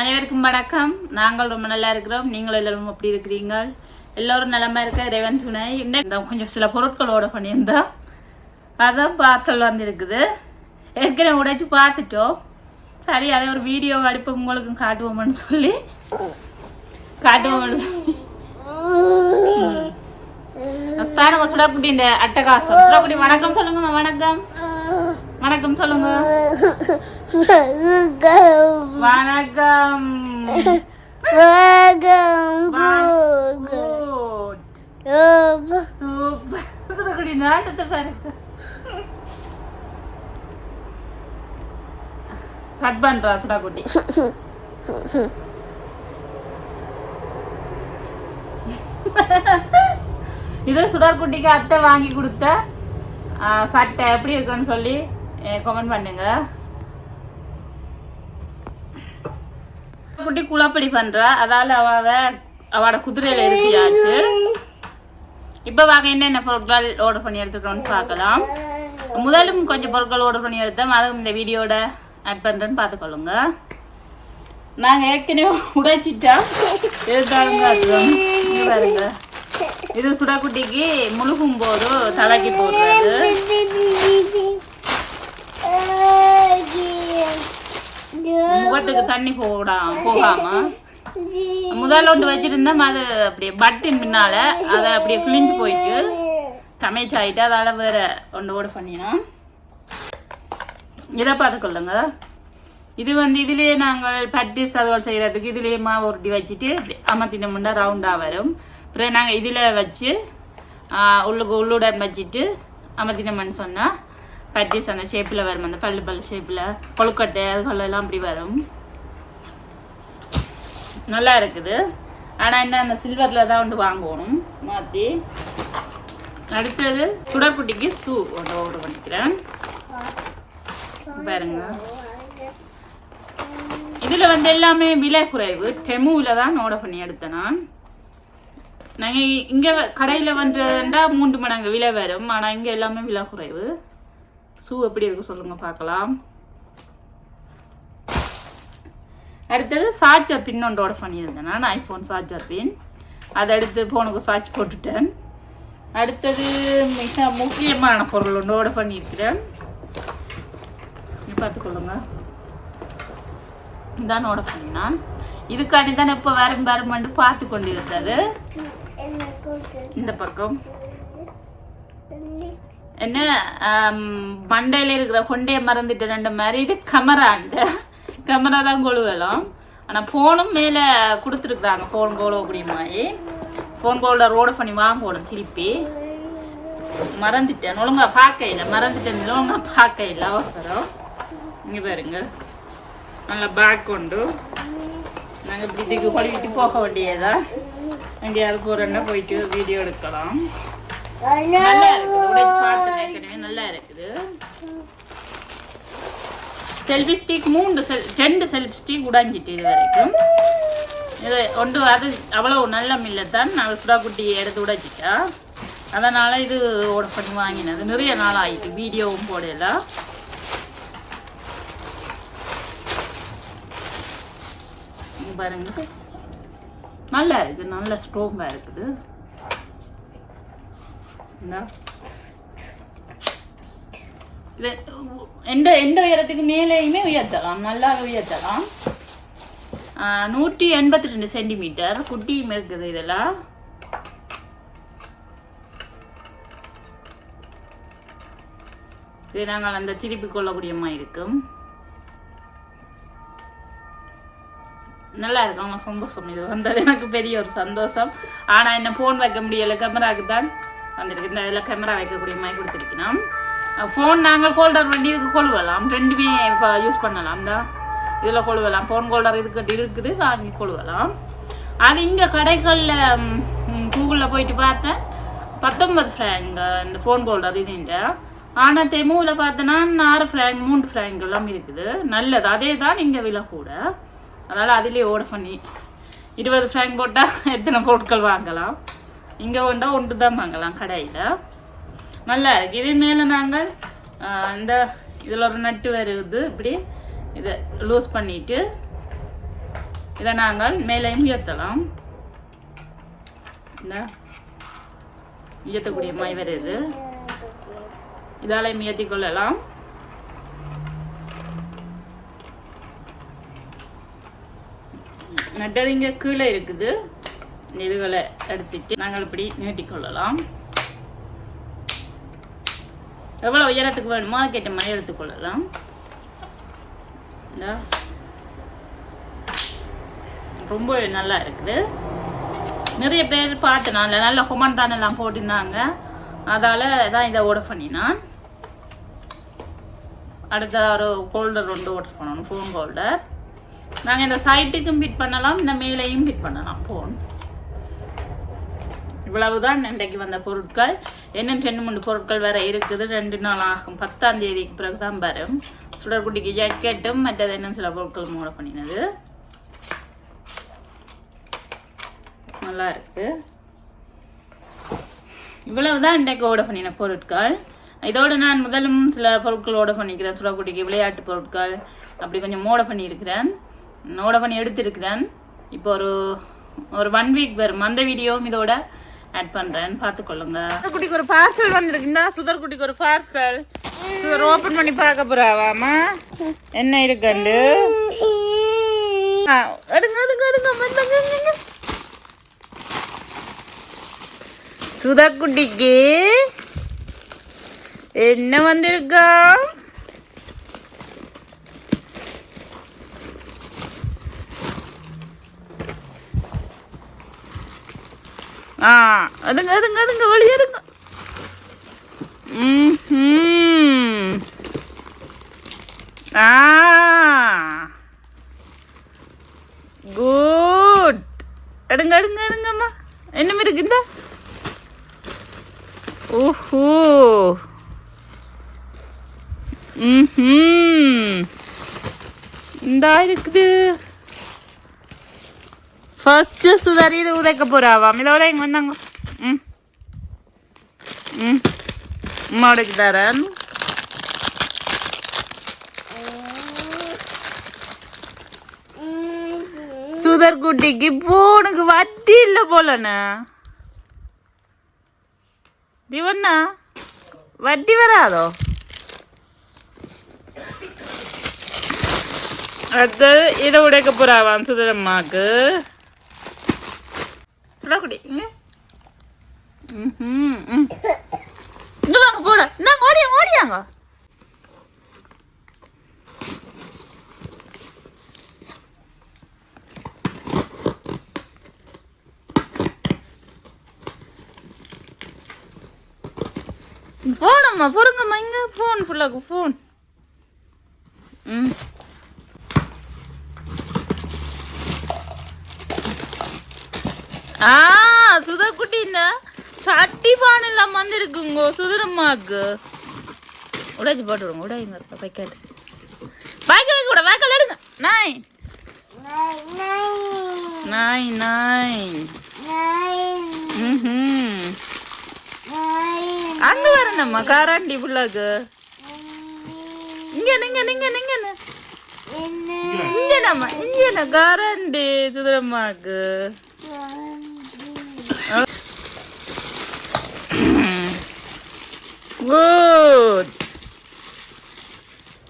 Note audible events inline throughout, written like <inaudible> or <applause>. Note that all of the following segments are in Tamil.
அனைவருக்கும் வணக்கம். நாங்கள் ரொம்ப நல்லா இருக்கிறோம். நீங்கள் எல்லாரும் எப்படி இருக்கிறீங்க எல்லோரும் நலமா இருக்க இறைவன் துணை. இன்னும் கொஞ்சம் சில பொருட்கள் ஓட பண்ணியிருந்தோம் அதான் பார்சல் வந்திருக்குது. ஏற்கனவே உடைச்சு பார்த்துட்டோம். சரி அதை ஒரு வீடியோ அடிப்பு உங்களுக்கும் காட்டுவோம்னு சொல்லி. காட்டுவோம்னு சொல்லி. பாருங்க சுடாக்குட்டி இந்த அட்டகாசம். சுடாக்குட்டி வணக்கம் சொல்லுங்கம்மா வணக்கம். வணக்கம் சொல்லுங்க வணக்கம். சூப்பர் நாட்டத்தை பாருங்க கட் பண்றா சுடாக்குட்டி இது சுடர்குட்டிக்கு அத்தை வாங்கி கொடுத்த சட்டை எப்படி இருக்குன்னு சொல்லி Eh, கமெண்ட் பண்ணுங்க. குட்டி குழப்படி பண்றா. அதால அவ அவட குதிரையில இருக்கியாச்சு இப்ப வாங்க என்னென்ன பொருட்கள் ஆர்டர் பண்ணி எடுத்துக்கிறோம்னு பார்க்கலாம். முதலும் கொஞ்சம் பொருட்கள் ஆர்டர் பண்ணி எடுத்தோம் அதுவும் இந்த வீடியோட ஆட் பண்றேன்னு பார்த்துக்கொள்ளுங்க. நாங்க ஏற்கனவே உடைச்சிட்டோம். இருந்தாலும் பாருங்க. இது சுடாக்குட்டிக்கு முழுகும் போது தலைக்கு போடுறது. முகத்துக்கு தண்ணி போடாம போகாம. முதல்ல ஒன்று வச்சிருந்தோம் அது அப்படியே பட்டின் பின்னால அதை அப்படியே கிழிஞ்சு போயிட்டு டமேஜ் ஆயிட்டு அதால வேற ஒன்று ஓட பண்ணினோம். இதை பார்த்துக்கொள்ளுங்க இது வந்து இதுலேயே நாங்கள் பட்டி சதுவல் செய்கிறதுக்கு இதுலேயே மாவு உருட்டி வச்சுட்டு அமர்த்தினோம்னா ரவுண்டாக வரும். அப்புறம் நாங்கள் இதில் வச்சு உள்ளுக்கு உள்ளுடன் வச்சுட்டு அமர்த்தினோம்னு சொன்னால் பட்டிஸ் அந்த ஷேப்பில் வரும். அந்த பல்லு பல்லு ஷேப்பில் கொழுக்கட்டை அதுகளெல்லாம் அப்படி வரும். நல்லா இருக்குது. ஆனால் என்ன அந்த சில்வரில் தான் வந்து வாங்கணும். மாற்றி அடுத்தது சுடர்குட்டிக்கு ஷூ ஒன்று ஆர்டர் பண்ணிக்கிறேன். பாருங்க. இதில் வந்து எல்லாமே விலை குறைவு. டெமுவில் தான் ஆர்டர் பண்ணி எடுத்தேன் நான். நாங்கள் இங்கே கடையில் வந்துட்டா மூன்று மடங்கு விலை வரும். ஆனால் இங்கே எல்லாமே விலை குறைவு. ஷூ எப்படி இருக்கு சொல்லுங்க பார்க்கலாம். அடுத்தது சார்ஜர் பின் ஒன்று ஆர்டர் பண்ணியிருந்தேன் நான் ஐஃபோன் சார்ஜர் பின். அதை எடுத்து ஃபோனுக்கு சார்ஜ் போட்டுட்டேன். அடுத்தது மிக முக்கியமான பொருள் ஒன்று ஆர்டர் பண்ணியிருக்கிறேன். பார்த்துக்கொள்ளுங்க. இதான் ஆர்டர் பண்ணினான். இதுக்காண்டி தான் இப்போ வரும் வருமான்னு பார்த்து கொண்டு இருந்தது இந்த பக்கம். என்ன மண்டையில் இருக்கிற கொண்டையை மறந்துட்டு ரெண்டு மாதிரி. இது கமராண்டு கமரா தான் கொழுவலாம். ஆனால் ஃபோனும் மேலே கொடுத்துருக்குறாங்க. ஃபோன் கொழுவக்கூடிய மாதிரி. ஃபோன் கோலில் ரோடு பண்ணி வாங்கணும் திருப்பி. மறந்துட்டேன். ஒழுங்கா பார்க்க மறந்துட்டேன். ஒழுங்காக பார்க்க இல்லை. அவசரம். இங்கே பாருங்க. நல்லா பேக் கொண்டு நாங்கள் இப்படி இதுக்கு பழகிட்டு போக வேண்டியதா எங்கேயாவது போகிறோன்னா போயிட்டு வீடியோ எடுக்கலாம். நல்லா இருக்குது பார்த்தேன் ஏற்கனவே நல்லா இருக்குது செல்ஃபி ஸ்டிக் மூன்று செல் ரெண்டு செல்ஃபி ஸ்டிக் உடைஞ்சிட்டு இது வரைக்கும். இது ஒன்று அது அவ்வளோ நல்ல மில்லத்தான். நான் சுடாக்குட்டி எடுத்து உடைச்சிட்டா. அதனால் இது ஓட பண்ணி வாங்கினது. நிறைய நாள் ஆயிட்டு வீடியோவும் போடல. பாருங்க. நல்லா இருக்கு. நல்ல ஸ்ட்ராங்காக இருக்குது. எந்த எந்த உயரத்துக்கு மேலேயுமே உயர்த்தலாம் நல்லா உயர்த்தலாம். ஆஹ், நூற்றி எண்பத்தி ரெண்டு சென்டிமீட்டர். குட்டியும் இருக்குது இதெல்லாம். இது நாங்கள் அந்த திருப்பி கொள்ளக்கூடியமாக இருக்கும். நல்லா இருக்கும் சந்தோஷம். இது வந்தது எனக்கு பெரிய ஒரு சந்தோஷம். ஆனால் என்ன ஃபோன் வைக்க முடியலை கேமராக்கு தான் வந்திருக்கு. இந்த இதில் கேமரா வைக்கக்கூடிய மாதிரி கொடுத்துருக்கணும். ஃபோன் நாங்கள் ஹோல்டர் பண்ணி இதுக்கு கொழுவலாம். ரெண்டுமே இப்போ யூஸ் பண்ணலாம் தான். இதில் கொழுவலாம். ஃபோன் ஹோல்டர் இதுக்கு இருக்குது. வாங்கி கொழுவலாம். அது இங்கே கடைகளில் கூகுளில் போயிட்டு பார்த்தேன். பத்தொன்பது ஃப்ராங்க இந்த ஃபோன் ஹோல்டர் இதுன்ற ஆனால் தெமுவில் பார்த்தோன்னா ஆறு ஃப்ராங்க் மூன்று ஃப்ராங்க் எல்லாம் இருக்குது. நல்லது. அதே தான் இங்கே விலை கூட. அதனால் அதிலே ஓட பண்ணி இருபது ஃப்ராங்க் போட்டால் எத்தனை பொருட்கள் வாங்கலாம். இங்கே ஒன்றா ஒன்று தான் வாங்கலாம் கடையில். நல்லா இருக்குது இது மேலே நாங்கள் இந்த இதில் ஒரு நட்டு வருது. இப்படி இதை லூஸ் பண்ணிவிட்டு இதை நாங்கள் மேலேயும் உயர்த்தலாம் இந்த உயர்த்தக்கூடிய மாதிரி வருது. இதாலையும் உயர்த்தி கொள்ளலாம். நட்டது இங்கே கீழே இருக்குது. இதுகளை எடுத்துட்டு நாங்கள் இப்படி நீட்டிக்கொள்ளலாம். எவ்வளோ உயரத்துக்கு வேணுமோ அதுக்கேற்ற மாதிரி எடுத்துக்கொள்ளலாம். ரொம்ப நல்லா இருக்குது. நிறைய பேர் பார்த்து நான் நல்ல கொமெண்ட் எல்லாம் போட்டிருந்தாங்க. அதால் தான் இதை ஆர்டர் பண்ணினான். அடுத்த ஒரு ஹோல்டர் ஒன்று ஓர்டர் பண்ணணும் ஃபோன் ஹோல்டர் நாங்கள் இந்த சைட்டுக்கும் ஃபிட் பண்ணலாம் இந்த மேலேயும் ஃபிட் பண்ணலாம் ஃபோன் இவ்வளவுதான் இன்றைக்கு வந்த பொருட்கள். என்னென்னு ரெண்டு மூணு பொருட்கள் வேற இருக்குது. ரெண்டு நாள் ஆகும். பத்தாம் தேதிக்கு பிறகு தான் வரும். சுடர்குட்டிக்கு ஜாக்கெட்டும் மற்றது என்ன சில பொருட்கள் மூட பண்ணினது. நல்லா இருக்கு. இவ்வளவுதான் இன்றைக்கு ஓட பண்ணின பொருட்கள். இதோடு நான் முதலும் சில பொருட்கள் ஓட பண்ணிக்கிறேன். சுடக்குட்டிக்கு விளையாட்டு பொருட்கள். அப்படி கொஞ்சம் மோட பண்ணியிருக்கிறேன். ஓட பண்ணி எடுத்திருக்கிறேன். இப்போ ஒரு ஒரு ஒன் வீக் வரும். அந்த வீடியோவும் இதோட ஆட் பண்றேன். பார்த்துக்கொள்ளுங்க. குட்டிக்கு ஒரு பார்சல் வந்திருக்குண்டா சுதர் குட்டிக்கு ஒரு பார்சல் சுதர் ஓபன் பண்ணி பார்க்க போறாவாமா என்ன இருக்குண்டு? ஆ, எடுங்க எடுங்க எடுங்க என்ன வந்திருக்கா? ஆ அதுங்க அதுங்க அதுங்க வழி அதுங்க ம்ஹும். ஆ குட் எடுங்க எடுங்க எடுங்கம்மா என்ன இருக்குண்டா ஓஹோ ம் ஃபர்ஸ்ட் சுதாரி இது உதைக்க போறாவாம் இதோட இங்க வந்தாங்க ம் ம் அம்மாவுக்கு தரேன் சுதர் குட்டிக்கு பூனுக்கு வட்டி இல்லை போலண்ணா திவண்ணா வட்டி வராதோ அடுத்தது இதை உடைக்க போறாவாம் சுதரம்மாக்கு ம்ஹும், ம். இங்க வாங்க போட. நாங்க ஓடியாங்க ஓடியாங்க ஃபோனம்மா பொறுங்கம்மா. இங்க ஃபோன் ஃபுல்லாக ஃபோன் ம். ஆ சுதக்குட்டி இந்த சட்டி பானெல்லாம் வந்திருக்குங்க சுதரம்மாக்கு உடைச்சு போட்டுருங்க உடையுங்க பைக்காட்டு பைக்க வைக்க கூட வாய்க்கால் எடுங்க. நாய். நாய் நாய். அங்க வரணும்மா காராண்டி புள்ளாக்கு இங்க நீங்க நீங்க நீங்க. இங்க நம்ம இங்க காராண்டி சுதரம்மாக்கு குட்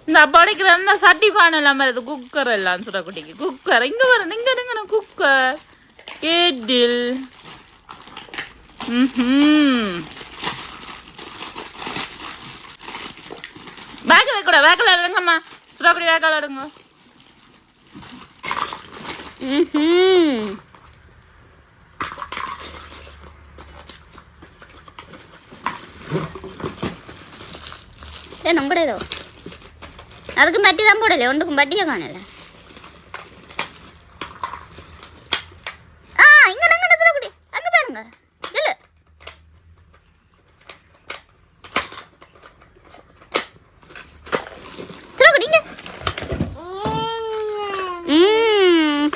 இந்த படைக்கிற அந்த சட்டி பானை எல்லாம் வருது குக்கர் எல்லாம் சுடக்குட்டிக்கு குக்கர் இங்கே வர இங்கே இருங்க குக்கர் கேட்டில் ம் வைக்கூட வேக்கல எடுங்கம்மா. சுடாக்குடி வேக்கல எடுங்க. ம் ஏ நம்மடேதோ அதுக்கு பட்டி தான் போடல ஒன்றுக்கும் பட்டியே காணல ஆ இங்க நாங்க சொல்லக்கூடி அங்க பாருங்க சொல்லு சொல்லக்கூடி இங்க ம்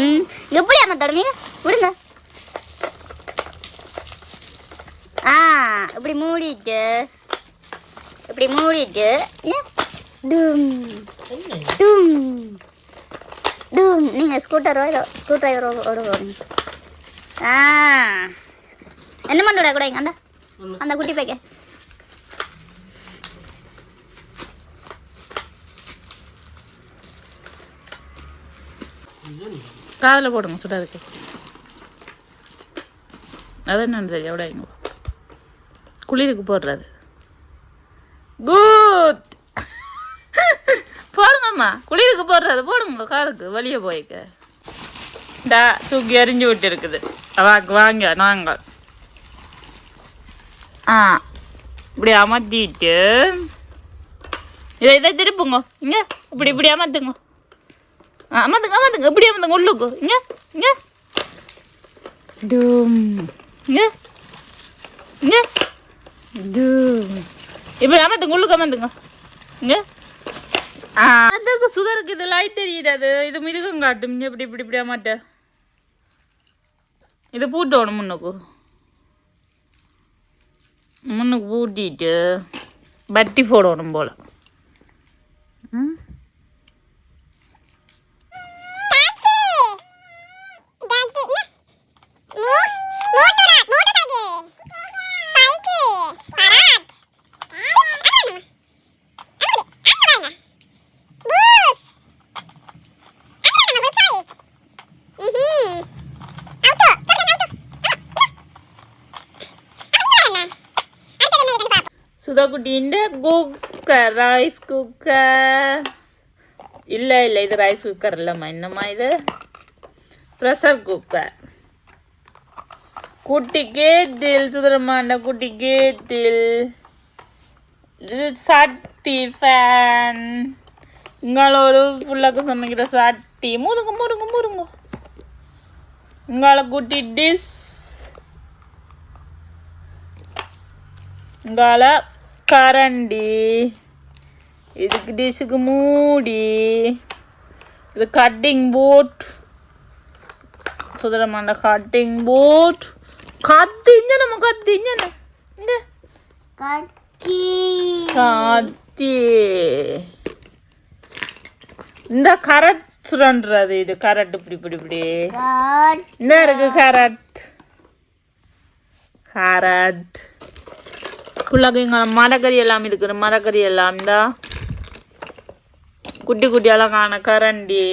ம் எப்படி அம்மா தொடங்க விடுங்க ஆ இப்படி மூடிட்டு இப்படி மூடிட்டு என்ன? டும். டும். நீங்கள் ஸ்கூட்டரோ இல்லை ஸ்கூ டிரைவரோ ஓடுவோம் ஆ. என்ன பண்ணுறா கூட இங்க அந்த அந்த குட்டி பைக்க. காதில் போடுங்க சுடா இருக்கு அது என்னன்னு தெரியும் எவ்வளோ இங்க குளிருக்கு போடுறது. குட் <laughs> போடுங்கம்மா. குளிருக்கு போடுறது போடுங்க காதுக்கு வெளியே போய்க்க. டா தூக்கி எறிஞ்சு விட்டு இருக்குது வாங்க வாங்க நாங்க ஆ. இப்படி அமர்த்திட்டு இதை இதை திருப்புங்க. இங்க இப்படி இப்படி அமர்த்துங்க. ஆ, அமர்த்துங்க அமர்த்துங்க. இப்படி அமர்த்துங்க உள்ளுக்கு. இங்க இங்க. டும். இங்க. இங்க. டும். இப்படி அமர்த்துங்க உள்ளுக்கு அமர்த்துங்க இங்க. ஆ. அதற்கு சுதருக்கு இது லைட் தெரியுது. இது மிருகம் காட்டும். இப்படி இப்படி இப்படி அமாட்ட இது பூட்டணும் முன்னுக்கு. முன்னுக்கு பூட்டிட்டு பட்டி போடணும் போல. ம்? சுதா சுதாக்குட்டின்ட்டு குக்கர் ரைஸ் குக்கர் இல்லை இல்லை இது ரைஸ் குக்கர் இல்லைம்மா. என்னம்மா இது? ப்ரெஷர் குக்கர் குட்டிக்கே தில் சுதரமான குட்டி கேட்டில் இது சட்டி ஃபேன் இங்கால ஒரு ஃபுல்லாக்கு சமைக்கிற சட்டி. முருங்க முருங்க முருங்க இங்கால குட்டி டிஷ் இங்கால கரண்டி. இதுக்கு டிஷ்ஷுக்கு மூடி. இது கட்டிங் போட் சுதரமான கட்டிங் போட் கத்தி இங்க நம்ம கத்தி இங்க. இங்க கத்தி இந்த கரட் சுரண்டுறது இது கரட் இப்படி இப்படி இப்படி. இந்த இருக்கு கரட் கரட் புள்ளகைங்க மரக்கறி எல்லாம் இருக்குது மரக்கறி எல்லாம் இந்த. குட்டி குட்டி அழகான கரண்டி.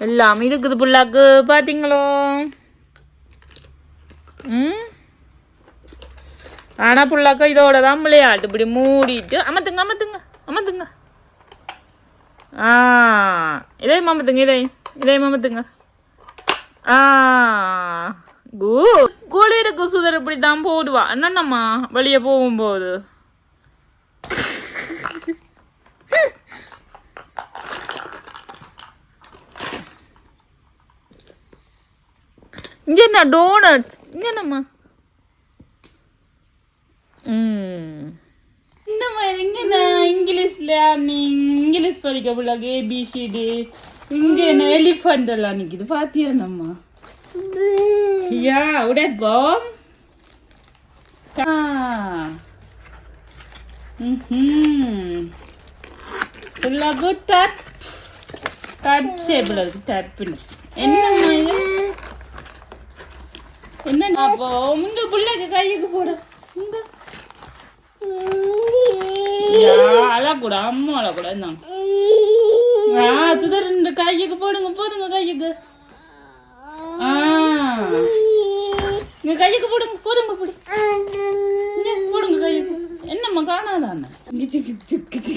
எல்லாம் இருக்குது புள்ளாக்கு பார்த்தீங்களோ ம்? ஆனால் புள்ளாக்க இதோட தான் விளையாட்டு. இப்படி மூடிட்டு அமர்த்துங்க அமத்துங்க அமத்துங்க. ஆ இதே அமர்த்துங்க இதே இதே அமத்துங்க. ஆ. குளிருக்கு சுதர் இப்படி தான் போடுவா. என்னண்ணம்மா வெளியே போகும்போது? இங்க என்ன டோனட்ஸ் இங்க என்னம்மா? என்னம்மா இங்க என்ன? இங்கிலீஷ் இங்கிலீஷ் படிக்க பிள்ளைக்கு ஏபிசிடி இங்க என்ன எலிஃபண்ட் எல்லாம் நிக்குது பாத்தியா நம்ம யா உடைப்போம் பிள்ளைக்கு டப் டப் ஷேப்பில் இருக்கு டப்புன்னு என்னம்மா இது என்ன அப்போ உங்க பிள்ளைக்கு கையுக்கு போடு உங்க அழக்கூட அம்மா அழக்கூட இருந்தாங்க ஆ சுதர் இந்த கையுக்கு போடுங்க போடுங்க கையுக்கு ஆ இங்க கையுக்கு போடுங்க போடுங்க போடு. போடுங்க கையுக்கு என்னம்மா காணாதாண்ணா கிச்சு கிச்சு கிச்சு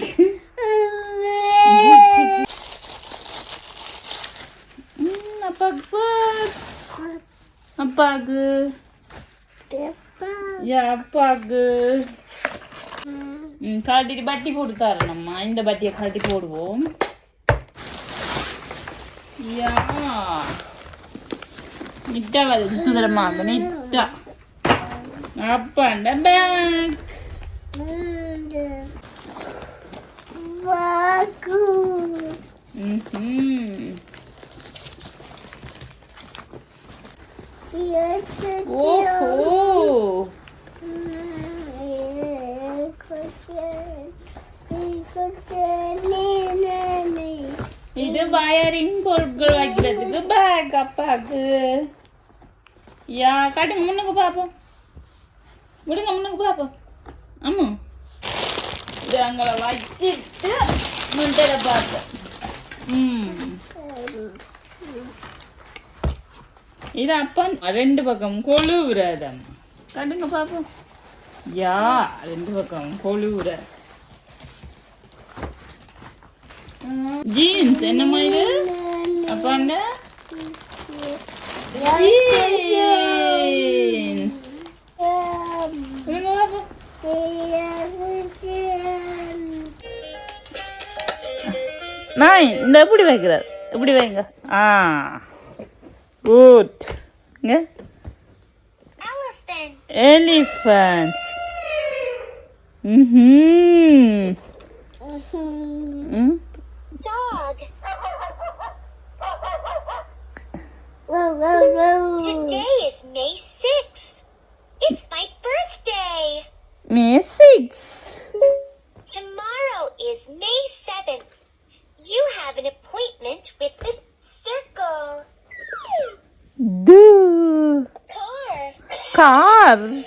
அப்பாக்கு அப்பாக்கு. யா அப்பாக்கு. ம் பட்டி போட்டு தரேன் நம்ம இந்த பட்டியை கழட்டி போடுவோம். யா. நிட்டா வருது சுதரமாக நிட்டா அப்பாண்ட பேக் ம் ஓஹோ இது வயரின் பொருட்கள் வைக்கிறதுக்கு பேக் அப்பாக்கு யா காட்டுங்க முன்னுக்கு பார்ப்போம் விடுங்க முன்னுக்கு பார்ப்போம் ஆமாம் இது அங்கே வச்சுட்டு முன்னிட பார்ப்போம் ம். இது அப்பா ரெண்டு பக்கம் கொழுவுறாதம் கண்டுங்க பாப்போம் யா ரெண்டு பக்கம் கொழுவுற ஜீன்ஸ் என்னம்மா இது? அப்பாண்ட ஜீன்ஸ் நான் இந்த எப்படி வைக்கிறார்? எப்படி வைங்க? ஆ. குட் இங்க. எலிஃபண்ட் ம் ம்? Dog. Whoa, whoa, whoa. Today is May 6th. It's my birthday. May 6th. Tomorrow is May 7th. You have an appointment with the circle. Do. Car. Car.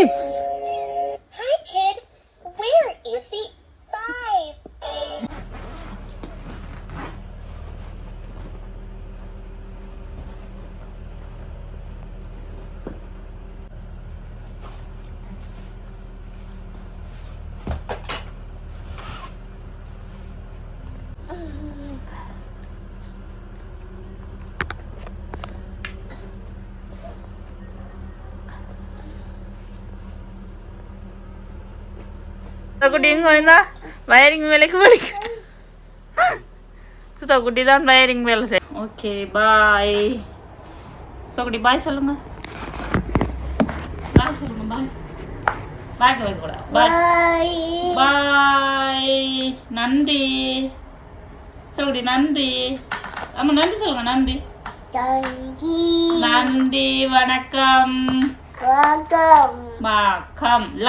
Peace! குட்டி இங்க வந்தா வயரிங் வேலைக்கு வலிக்கு சுத்தா குட்டி தான் வயரிங் வேலை செய். ஓகே பாய் சோக்குட்டி பாய் சொல்லுங்க. பாய் சொல்லுங்க பாய் நன்றி. சோக்குட்டி நன்றி. ஆமா நன்றி சொல்லுங்க நன்றி. நன்றி. வணக்கம். Welcome. வணக்கம்.